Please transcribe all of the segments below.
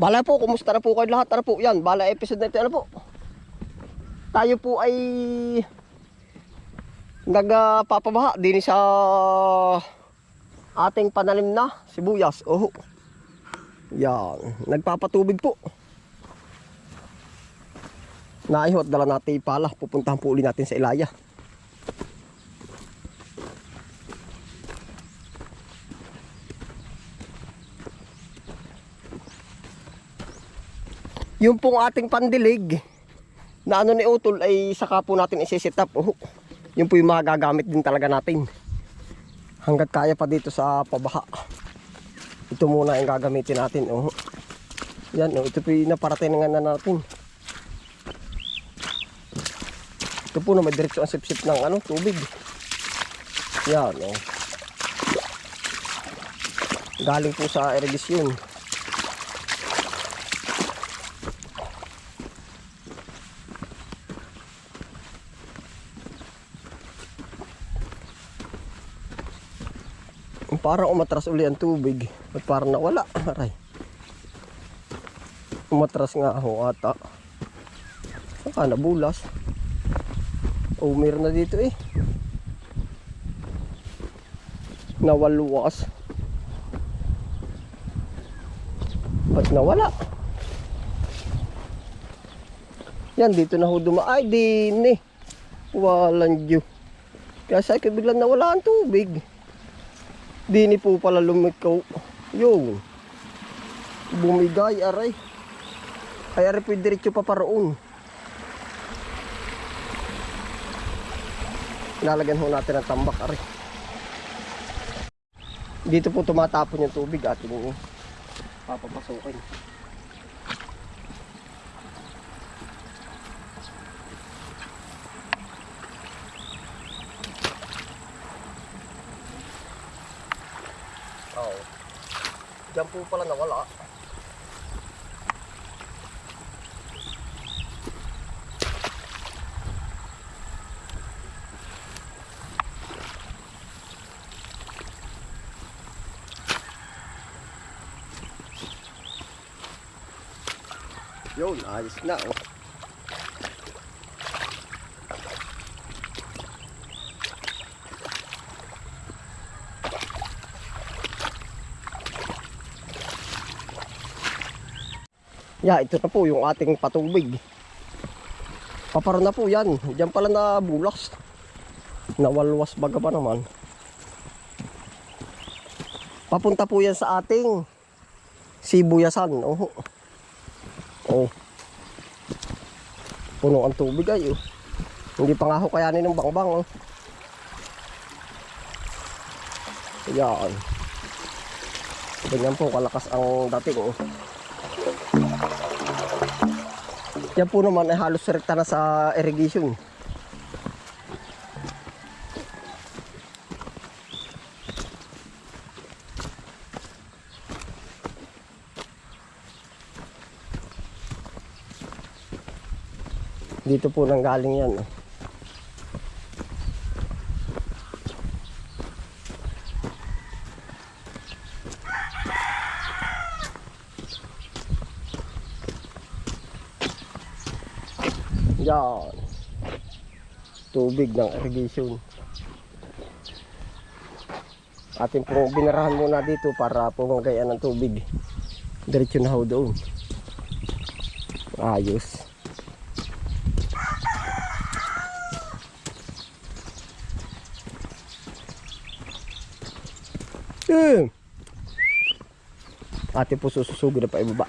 Bala po, kumusta na po kayo lahat? Ano po yan? Bala episode na ito, ano po? Tayo po ay nagpapabaha din sa ating panalim na sibuyas. Oh. Yan, nagpapatubig po. Naihot, dala natin pala. Pupuntahan po uli natin sa Ilaya. Yung pong ating pandilig na ano ni Utol ay saka po natin isi-set up. Oh, yun po yung magagamit din talaga natin. Hanggat kaya pa dito sa pabaha. Ito muna yung gagamitin natin. Oh. Yan, oh, ito po yung naparatingan na natin. Ito po na may diretso ang sip-sip ng ano, tubig. Yan, oh. Galing po sa irrigation. Parang umatras uli ang tubig. At parang nawala. Aray. Umatras nga ako ata. Saka nabulas. Oh, meron na dito eh. Nawaluwas. Ba't nawala? Yan, dito na ho duma. Ay, din eh. Walang Diyo. Kaya sa biglang nawala ang tubig. Dini po pala lumikaw. Yung. Bumigay, aray. Ay, aray po diretso pa paroon. Lalagyan ho natin ang tambak, aray. Dito po tumatapon yung tubig ating papapasukin. Diyan po pala nawala. Yun, ayos na. Oh. Ya, ito na po yung ating patubig. Paparo na po yan. Diyan pala na bulas. Nawalwas baga pa naman. Papunta po yan sa ating sibuyasan. Oh. Oh. Puno ang tubig ay. Oh. Hindi pa nga ho kayanin ng bangbang. Oh. Yan. Ganyan po kalakas ang dating. Oh. Yan po naman ay halos rekta na sa irrigation. Dito po nang galing yan. oh. Yan. Tubig ng irrigation. Ating pong binarahan muna dito para pumagayan ng tubig. Diretso na ho doon. Ayos. Hmm. Ate po sususugod na pa ibaba.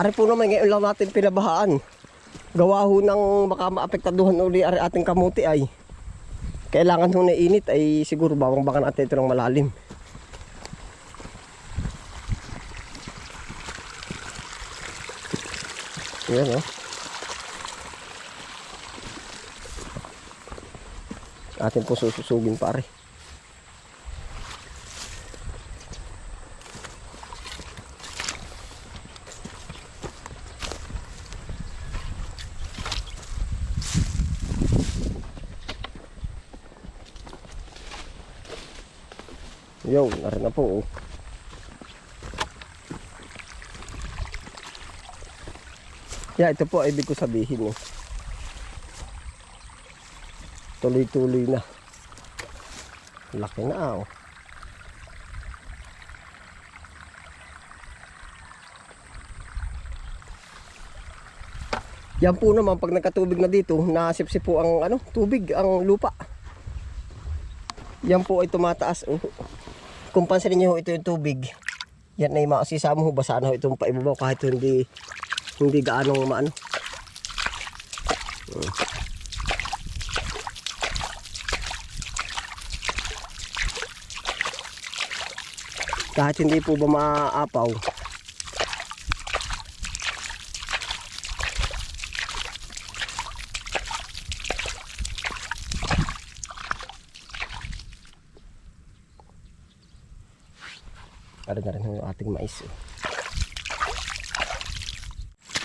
Ari po naman ngayon lang natin pinabahaan. Gawa ho ng baka maapektaduhan uli ari ating kamuti ay kailangan ho na init ay siguro bawang baka natin ito ng malalim. Yan oh. Atin po sususugin pare. Yo, narin na po. Oh. Yeah, ito po ibig ko sabihin eh. Tuloy-tuloy na. Laki na oh. Yan po naman pag nagkatubig na dito, nasipsip po ang ano, tubig, ang lupa. Yan po ay tumataas. Oh. Kung pansinin niyo ito yung tubig. Yan ay maasisama ho, basaan ho itong paibabaw kahit hindi hindi gaano maano. Hmm. Kahit hindi po ba maaapaw, Ano na rin yung ating mais. eh.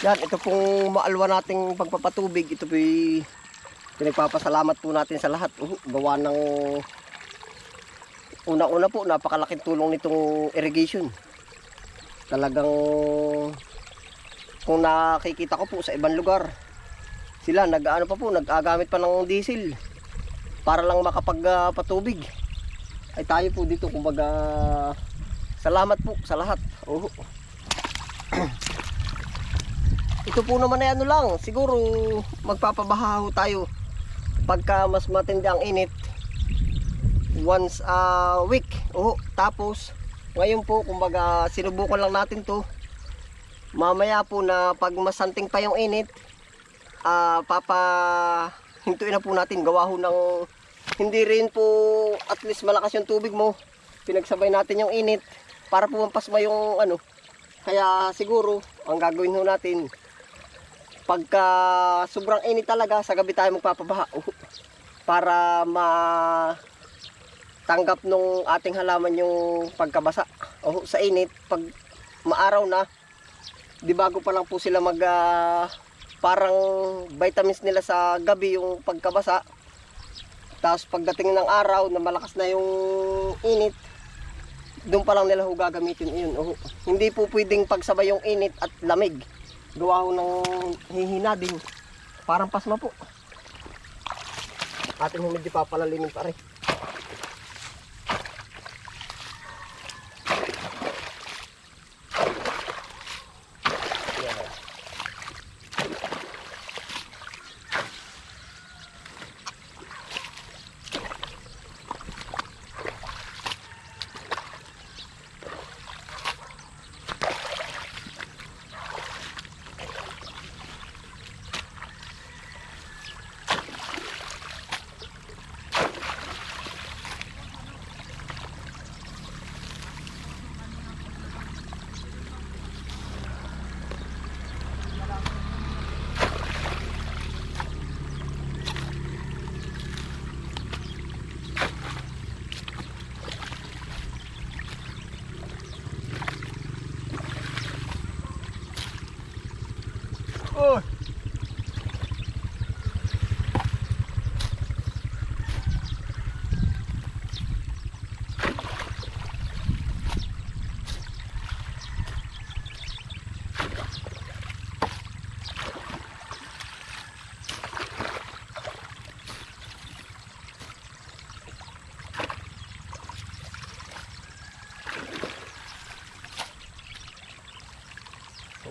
Yan, ito pong maalwa nating pagpapatubig. Ito po pinagpapasalamat po natin sa lahat. Uh, gawa ng una-una po, napakalaking tulong nitong irrigation. Talagang kung nakikita ko po sa ibang lugar, sila nag-ano pa po, nag-agamit pa ng diesel para lang makapagpatubig. Ay tayo po dito kumbaga Salamat po sa lahat. Oo. Ito po naman ay ano lang, siguro magpapabaha ho tayo pagka mas matindi ang init once a week. Oo, tapos ngayon po kumbaga sinubukan lang natin to. Mamaya po na pag masanting pa yung init, ah papa hintuin na po natin gawa ho ng hindi rin po at least malakas yung tubig mo. Pinagsabay natin yung init para po mampasma yung ano. Kaya siguro, ang gagawin ho natin, pagka sobrang init talaga, sa gabi tayo magpapabaha. Uh, para ma tanggap nung ating halaman yung pagkabasa o sa init pag maaraw na di bago pa lang po sila mag ah, parang vitamins nila sa gabi yung pagkabasa tapos pagdating ng araw na malakas na yung init doon pa lang nila ho gagamitin yun. Oh, hindi po pwedeng pagsabay yung init at lamig. Gawa ho ng hihina din. Parang pasma po. Ating medyo papalalimin pa rin.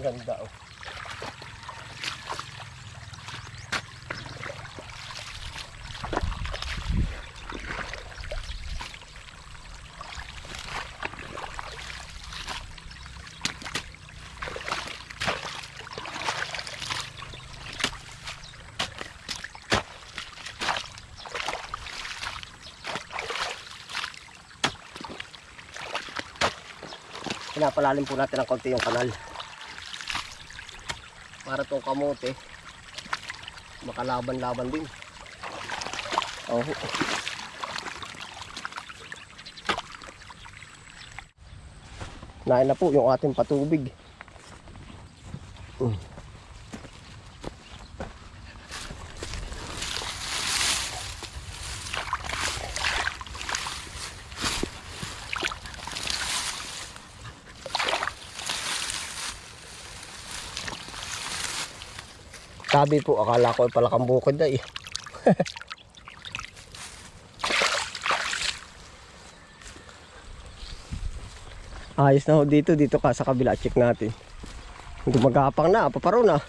Ganda oh. pinapalalim po natin ng konti yung kanal para tong kamote makalaban-laban din oh. nain na po yung ating patubig Sabi po, akala ko ay palakang bukid ay. Ayos na ho dito, dito ka sa kabila, check natin. Gumagapang na, paparo na.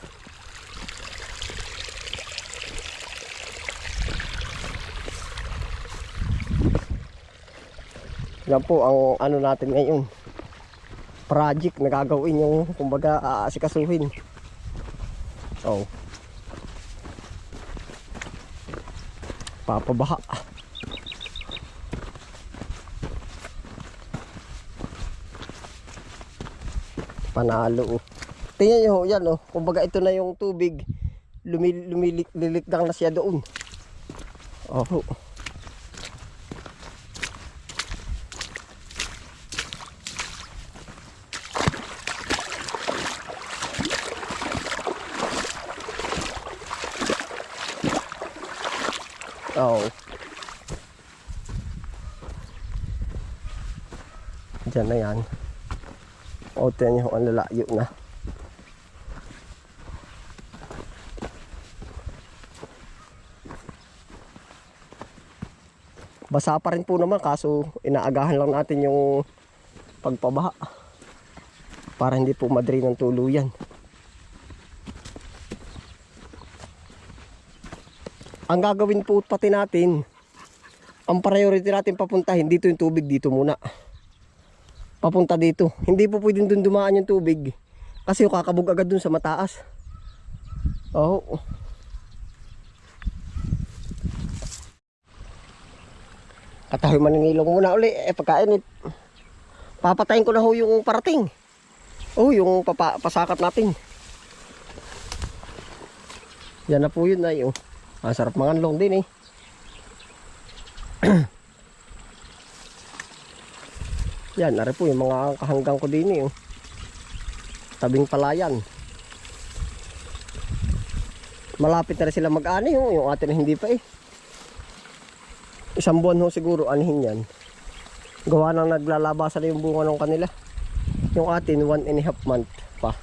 Yan po ang ano natin ngayon. Project na gagawin yung kumbaga aasikasuhin. Oh. Papabaha. Panalo. oh. Tingnan nyo, yan oh. Kumbaga ito na yung tubig. Lumil, lumilik, lilikdang na siya doon. Oh. Oo. Diyan na yan. O, tiyan nyo, ang lalayo na. Basa pa rin po naman, kaso inaagahan lang natin yung pagpabaha. Para hindi po madri ng tuluyan. Ang gagawin po pati natin, ang priority natin papuntahin, dito yung tubig, dito muna. Papunta dito. Hindi po pwedeng dun dumaan yung tubig. Kasi yung kakabog agad dun sa mataas. Oo. Katahoy maninilong muna uli. Eh pagkain, eh, papatayin ko na ho yung parating. Oh, yung papa, natin. Yan na po yun na yun. Ang sarap manganlong din eh. Yan, nari po yung mga kahanggang ko din eh. oh. Tabing palayan. Malapit na rin sila mag-ani oh. Yung atin hindi pa eh. Isang buwan ho siguro anihin yan. Gawa nang naglalabasan na yung bunga ng kanila. Yung atin, one and a half month pa.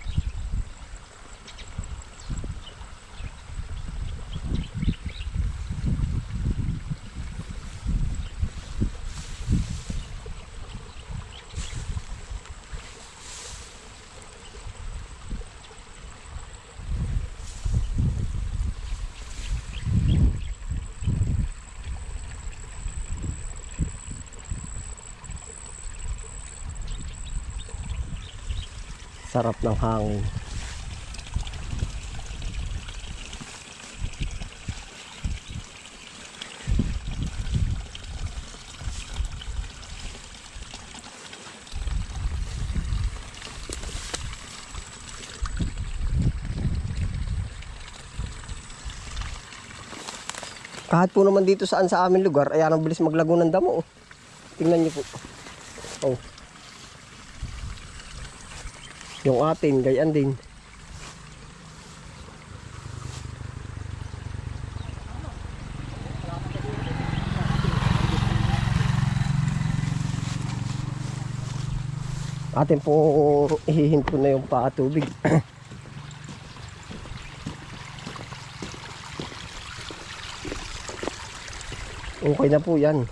Sarap ng hangin. Kahit po naman dito saan sa aming lugar, ayan ang bilis maglago ng damo. Oh. Tingnan niyo po. Oh. Yung atin, gayan din. Atin po ihihinto na yung paatubig. okay na po yan.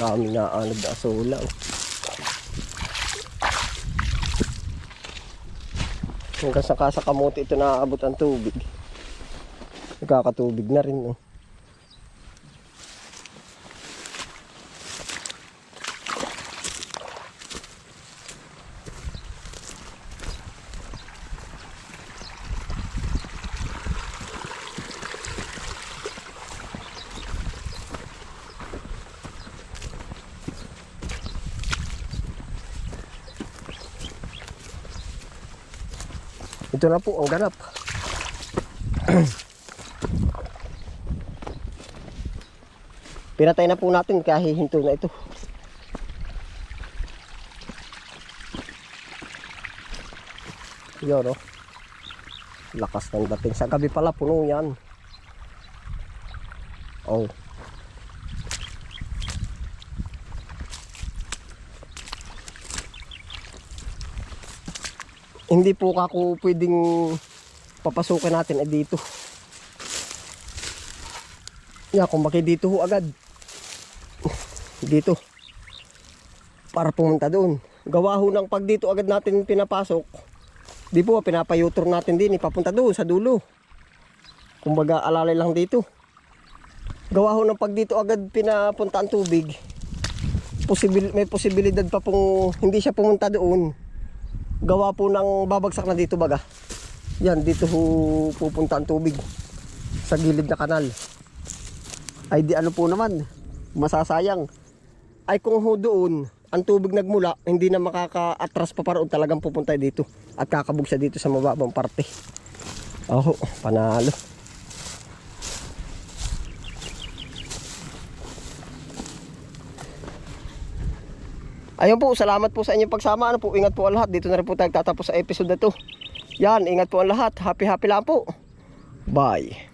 Dami na ano sola. oh. Hanggang sa kasa kamote ito naaabot ang tubig. Nagkakatubig na rin. Oh. Ito na po ang ganap. Pinatay na po natin kaya hihinto na ito. Yun oh. Lakas ng dating. Sa gabi pala puno yan. Oh. Hindi po kako pwedeng papasukin natin ay dito. Yan, kung bakit dito ho agad. Dito. Para pumunta doon. Gawa ho ng pag dito agad natin pinapasok. Di po, pinapayutor natin din, ipapunta doon sa dulo. Kumbaga, alalay lang dito. Gawa ho ng pag dito agad pinapunta ang tubig. Posibil, may posibilidad pa pong hindi siya pumunta doon. Gawa po ng babagsak na dito baga. Yan, dito ho pupunta ang tubig. Sa gilid na kanal. Ay di ano po naman, masasayang. Ay kung ho doon, ang tubig nagmula, hindi na makaka-atras pa paroon talagang pupunta dito. At kakabog siya dito sa mababang parte. Oh, panalo. Ayun po, salamat po sa inyong pagsama. Ano po, ingat po ang lahat. Dito na rin po tayo tatapos sa episode na to. Yan, ingat po ang lahat. Happy happy lang po. Bye.